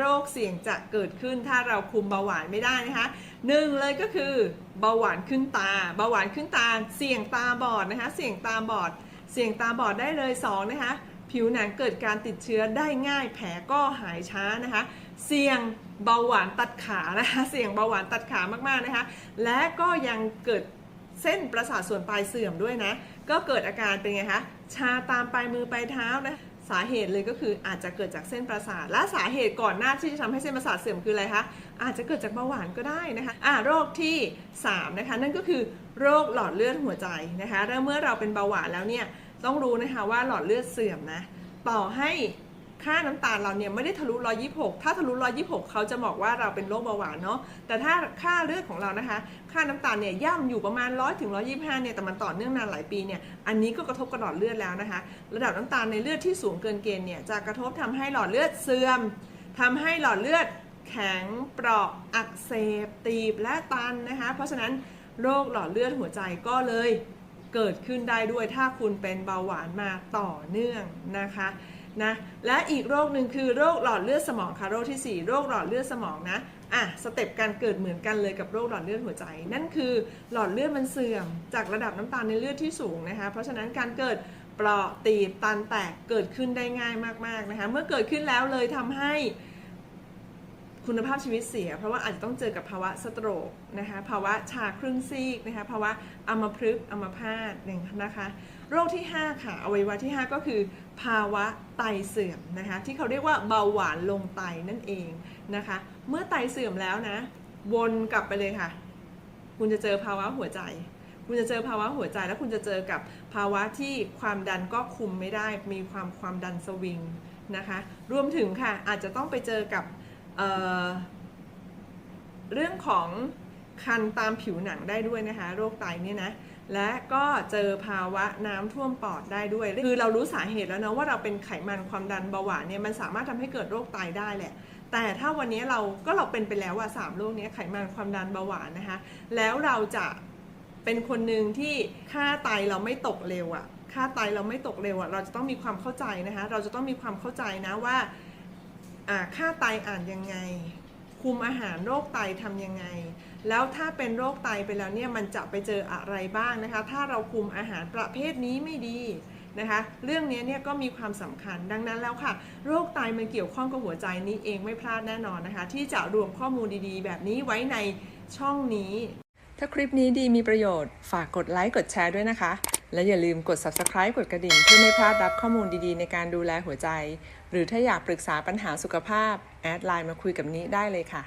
โรคเสี่ยงจะเกิดขึ้นถ้าเราคุมเบาหวานไม่ได้นะคะหนึ่งเลยก็คือเบาหวานขึ้นตา เบาหวานขึ้นตา เสี่ยงตาบอดนะคะ เสี่ยงตาบอด เสี่ยงตาบอดได้เลยสองนะคะ ผิวหนังเกิดการติดเชื้อได้ง่าย แผลก็หายช้านะคะ เสี่ยงเบาหวานตัดขานะคะ เสี่ยงเบาหวานตัดขามากๆนะคะ และก็ยังเกิดเส้นประสาทส่วนปลายเสื่อมด้วยนะ ก็เกิดอาการเป็นไงคะ ชาตามปลายมือปลายเท้านะ สาเหตุเลยก็คืออาจจะเกิดจากเส้นประสาท และสาเหตุก่อนหน้าที่จะทำให้เส้นประสาทเสื่อมคืออะไรคะอาจจะเกิดจากเบาหวานก็ได้นะคะอ่าโรคที่ 3 นะคะ นั่นก็คือโรคหลอดเลือดหัวใจนะคะแล้วเมื่อเราเป็นเบาหวานแล้วเนี่ยต้องรู้นะคะว่าหลอดเลือดเสื่อมนะต่อให้ ค่าน้ำตาลเราเนี่ยไม่ได้ทะลุ 126 ถ้าทะลุ 126 เขาจะบอกว่าเราเป็นโรคเบาหวานเนาะ แต่ถ้าค่าเลือดของเรานะคะ ค่าน้ำตาลเนี่ยย่ำอยู่ประมาณ 100ถึง125 เนี่ย แต่มันต่อเนื่องนานหลายปีเนี่ย อันนี้ก็กระทบกับหลอดเลือดแล้วนะคะ ระดับน้ำตาลในเลือดที่สูงเกินเกณฑ์เนี่ยจะกระทบทำให้หลอดเลือดเสื่อมทำให้หลอดเลือดแข็งเปราะอักเสบตีบและตันนะคะ เพราะฉะนั้นโรคหลอดเลือดหัวใจก็เลยเกิดขึ้นได้ด้วยถ้าคุณเป็นเบาหวานมาต่อเนื่องนะคะ นะและอีกโรคหนึ่งคือโรคหลอดเลือดสมองค่ะโรคที่ 4 โรคหลอดเลือดสมองนะอะสเต็ปการเกิดเหมือนกันเลยกับโรคหลอดเลือดหัวใจ นั่นคือหลอดเลือดมันเสื่อม จากระดับน้ำตาลในเลือดที่สูงนะคะ เพราะฉะนั้นการเกิดเปราะตีบตันแตกเกิดขึ้นได้ง่ายมากๆนะคะเมื่อเกิดขึ้นแล้วเลยทำให้ คุณภาพชีวิตเสีย เพราะว่าอาจจะต้องเจอกับภาวะสโตรกนะคะภาวะชาครึ่งซีกนะคะภาวะอัมพฤกษ์อัมพาตอย่างนะคะโรคที่ 5 ค่ะอวัยวะที่ 5 ก็คือ ภาวะไตเสื่อมนะคะที่เขาเรียกว่าเบาหวานลงไตนั่นเองนะคะเมื่อไตเสื่อมแล้วนะวนกลับไปเลยค่ะ คุณจะเจอภาวะหัวใจ คุณจะเจอภาวะหัวใจแล้วคุณจะเจอกับภาวะที่ความดันก็คุมไม่ได้มีความความดันสวิงนะคะรวมถึงค่ะอาจจะต้องไปเจอกับ เเรื่องของคันตามผิวหนังได้ด้วยนะคะ โรคไตเนี่ยนะ และก็เจอภาวะน้ำท่วมปอดได้ด้วย คือเรารู้สาเหตุแล้วนะว่าเราเป็นไขมันความดันเบาหวานเนี่ยมันสามารถทำให้เกิดโรคไตได้แหละ แต่ถ้าวันนี้เราก็เราเป็นไปแล้วอะสามโรคเนี้ยไขมันความดันเบาหวานนะคะ แล้วเราจะเป็นคนหนึ่งที่ค่าไตเราไม่ตกเร็วอะค่าไตเราไม่ตกเร็วอะเราจะต้องมีความเข้าใจนะคะ เราจะต้องมีความเข้าใจนะว่า ค่าไตอ่านยังไง คุมอาหารโรคไตทำยังไง แล้วถ้าเป็นโรคไตไปแล้วเนี่ยมันจะไปเจออะไรบ้างนะคะ ถ้าเราคุมอาหารประเภทนี้ไม่ดีนะคะ เรื่องนี้เนี่ยก็มีความสำคัญดังนั้นแล้วค่ะ โรคไตมันเกี่ยวข้องกับหัวใจนี้เองไม่พลาดแน่นอนนะคะ ที่จะรวมข้อมูลดีๆ แบบนี้ไว้ในช่องนี้ ถ้าคลิปนี้ดีมีประโยชน์ ฝากกดไลค์กดแชร์ด้วยนะคะ และอย่าลืมกด subscribe กดกระดิ่งเพื่อไม่พลาดรับข้อมูลดีๆ ในการดูแลหัวใจ หรือถ้าอยากปรึกษาปัญหาสุขภาพ แอดไลน์มาคุยกับนี้ได้เลยค่ะ